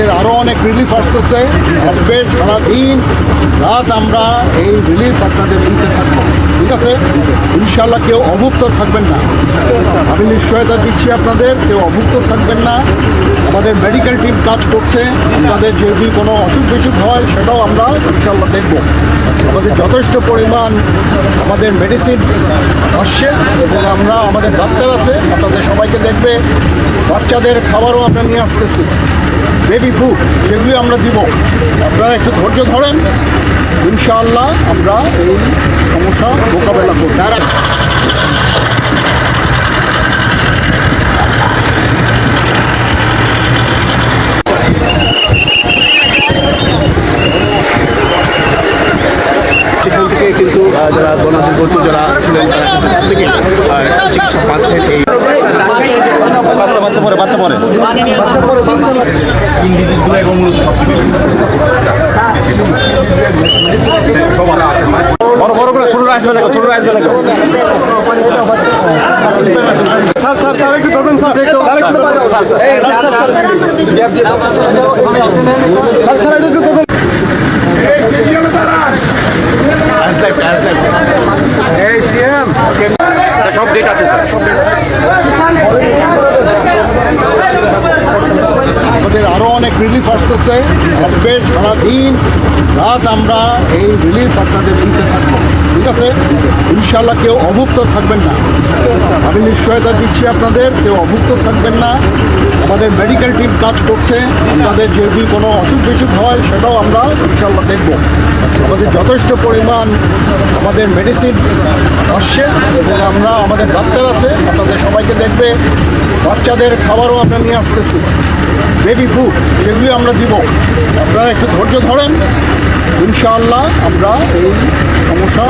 আমাদের আরও অনেক রিলিফ আসতেছে। বেশ সারাদিন রাত আমরা এই রিলিফ আপনাদের দিতে থাকব। ঠিক আছে ইনশাল্লাহ কেউ অভুক্ত থাকবেন না। আমি নিশ্চয়তা দিচ্ছি আপনাদের, কেউ অভুক্ত থাকবেন না। আমাদের মেডিকেল টিম কাজ করছে আপনাদের যদি কোনো অসুখ বিসুখ হয়, সেটাও আমরা ইনশাল্লাহ দেখব। আমাদের যথেষ্ট পরিমাণ আমাদের মেডিসিন আসছে এবং আমরা, আমাদের ডাক্তার আছে, আপনাদের সবাইকে দেখবে। বাচ্চাদের খাবারও আমরা নিয়ে আসতেছি। বেবি ফুড সেগুলি আমরা দিব। আপনারা একটু ধৈর্য ধরেন। ইনশাআল্লাহ আমরা এই কিন্তু যারা গণদুর্গত যারা ছিলেন তারা কিন্তু চিকিৎসা পাচ্ছেন এই বাচ্চা বড় বড় না না সব ডেট আছে স্যার সব ডেট। আমাদের আরও অনেক রিলিফ আসতেছে। আসবে সারাদিন রাত আমরা এই রিলিফ আপনাদের দিতে থাকব। ঠিক আছে? ইনশাল্লাহ কেউ অভুক্ত থাকবেন না। আমি নিশ্চয়তা দিচ্ছি আপনাদের, কেউ অভুক্ত থাকবেন না। আমাদের মেডিকেল টিম কাজ করছে। আপনাদের যদি কোনো অসুখ বিসুখ হয়, সেটাও আমরা ইনশাল্লাহ দেখব। আমাদের যথেষ্ট পরিমাণ আমাদের মেডিসিন আসছে এবং আমরা, আমাদের ডাক্তার আছে, আপনাদের সবাইকে দেখবে। বাচ্চাদের খাবারও আমরা নিয়ে আসতেছি। বেবি ফুড সেগুলি আমরা দিব। আপনারা একটু ধৈর্য ধরেন। ইনশাআল্লাহ আমরা এই সমস্যা